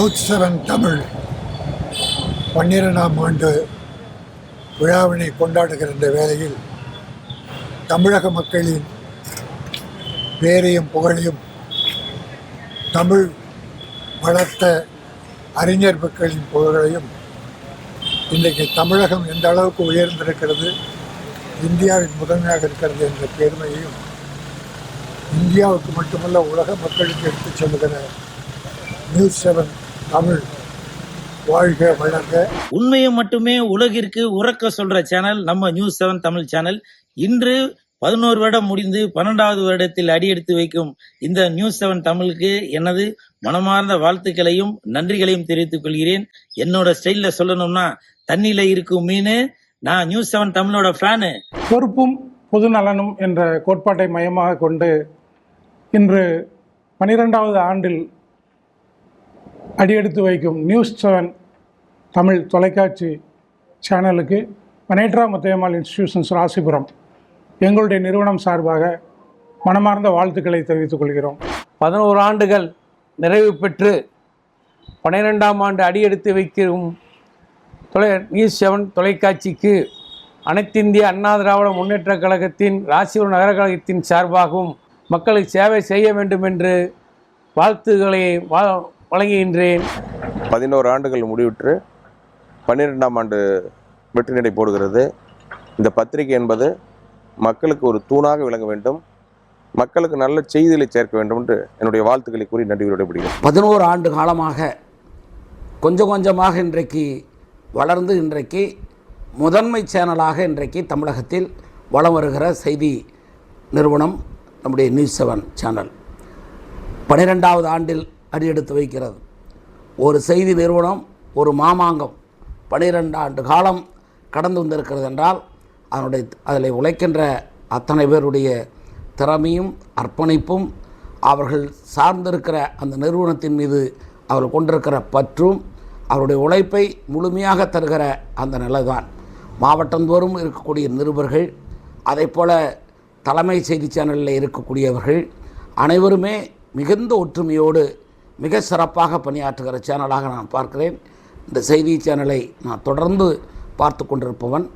News seven Tamil. பன்னிரெண்டாம் ஆண்டு விழாவினை கொண்டாடுகிற இந்த வேளையில் தமிழக மக்களின் பேரையும் புகழையும் தமிழ் வளர்த்த அறிஞர் மக்களின் புகழையும் இன்றைக்கு தமிழகம் எந்த அளவுக்கு உயர்ந்திருக்கிறது இந்தியாவின் முதன்மையாக இருக்கிறது என்ற பெருமையையும் இந்தியாவுக்கு மட்டுமல்ல உலக மக்களுக்கு எடுத்துச் செல்கிற நியூஸ் செவன் தமிழ் வாழ்க வளர்க உண்மையை மட்டுமே உலகிற்கு உறக்க சொல்ற சேனல் நம்ம நியூஸ் செவன் தமிழ் சேனல். இன்று பதினோரு வருடம் முடிந்து பன்னெண்டாவது வருடத்தில் அடியெடுத்து வைக்கும் இந்த நியூஸ் செவன் தமிழுக்கு எனது மனமார்ந்த வாழ்த்துக்களையும் நன்றிகளையும் தெரிவித்துக் கொள்கிறேன். என்னோட ஸ்டைல்ல சொல்லணும்னா தண்ணியில இருக்கும் மீன் நான் நியூஸ் செவன் தமிழோட ஃபேனு பொறுப்பும் பொது நலனும் என்ற கோட்பாட்டை மையமாக கொண்டு இன்று பனிரெண்டாவது ஆண்டில் அடியெடுத்து வைக்கும் நியூஸ் செவன் தமிழ் தொலைக்காட்சி சேனலுக்கு பனேட்ரா முத்தையம்மாள் இன்ஸ்டிடியூஷன்ஸ் ராசிபுரம். எங்களுடைய நிறுவனம் சார்பாக மனமார்ந்த வாழ்த்துக்களை தெரிவித்துக் கொள்கிறோம். பதினோரு ஆண்டுகள் நிறைவு பெற்று பன்னிரெண்டாம் ஆண்டு அடியெடுத்து வைக்கும் தொலை நியூஸ் செவன் தொலைக்காட்சிக்கு அனைத்திந்திய அண்ணா திராவிட முன்னேற்றக் கழகத்தின் ராசிபுரம் நகர கழகத்தின் சார்பாகவும் மக்களுக்கு சேவை செய்ய வேண்டும் என்று வாழ்த்துக்களை வா வழங்குகின்றேன். பதினோரு ஆண்டுகள் முடிவுற்று பன்னிரெண்டாம் ஆண்டு வெற்றி நடை போடுகிறது. இந்த பத்திரிகை என்பது மக்களுக்கு ஒரு தூணாக விளங்க வேண்டும். மக்களுக்கு நல்ல செய்திகளை சேர்க்க வேண்டும் என்று என்னுடைய வாழ்த்துக்களை கூறி நன்றி விடைபடுகிறேன் பதினோரு ஆண்டு காலமாக கொஞ்சம் கொஞ்சமாக இன்றைக்கு வளர்ந்து இன்றைக்கு முதன்மை சேனலாக இன்றைக்கு தமிழகத்தில் வலம் வருகிற செய்தி நிறுவனம் நம்முடைய நியூஸ் செவன் சேனல். பன்னிரெண்டாவது ஆண்டில் அடியெடுத்து வைக்கிறது. ஒரு செய்தி நிறுவனம் ஒரு மாமாங்கம் பனிரெண்டு ஆண்டு காலம் கடந்து வந்திருக்கிறது என்றால் அதனுடைய அதில் உழைக்கின்ற அத்தனை பேருடைய திறமையும் அர்ப்பணிப்பும் அவர்கள் சார்ந்திருக்கிற அந்த நிறுவனத்தின் மீது அவர்கள் கொண்டிருக்கிற பற்றும் அவருடைய உழைப்பை முழுமையாக தருகிற அந்த நிலைதான். மாவட்டந்தோறும் இருக்கக்கூடிய நிருபர்கள் அதைப்போல தலைமை செய்தி சேனலில் இருக்கக்கூடியவர்கள் அனைவருமே மிகுந்த ஒற்றுமையோடு மிக சிறப்பாக பணியாற்றுகிற சேனலாக நான் பார்க்கிறேன். இந்த செய்தி சேனலை நான் தொடர்ந்து பார்த்து கொண்டிருப்பவன்